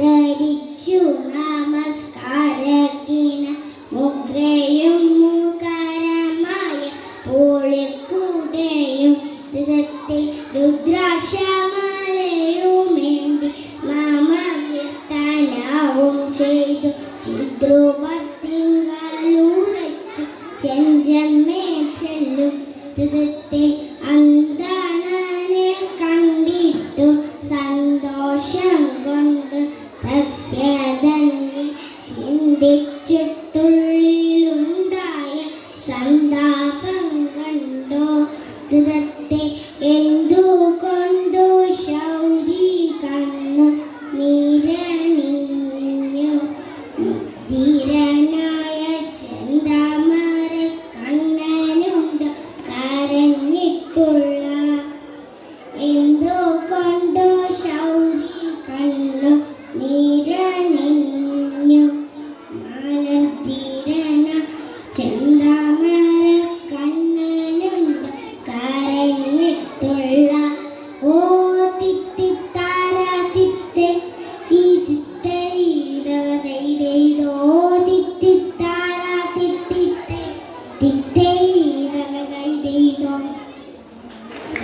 ധരിച്ചു നമസ്കാരക്കിന മുദ്രയും മുഖരമായ പോളിക്കുടയും വിധത്തിൽ രുദ്രാക്ഷമാലയുമേന്തി നാമകീർത്തനവും ചെയ്തു. ചിദ്രുപത്തിങ്കാലൂറച്ചു ചെഞ്ചമ്മേ ചെല്ലും വിധത്തിൽ andar.